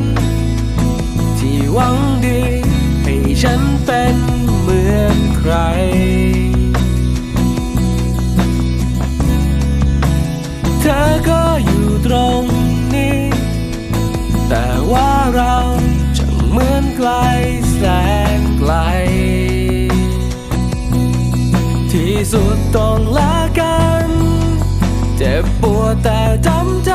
น ที่หวังดี ให้ฉันเป็นเหมือนใคร เธอก็อยู่ตรงนี้ แต่ว่าเราจะเหมือนไกลแสนไกล ที่สุดต้องลากัน เจ็บปวดแต่จำใจ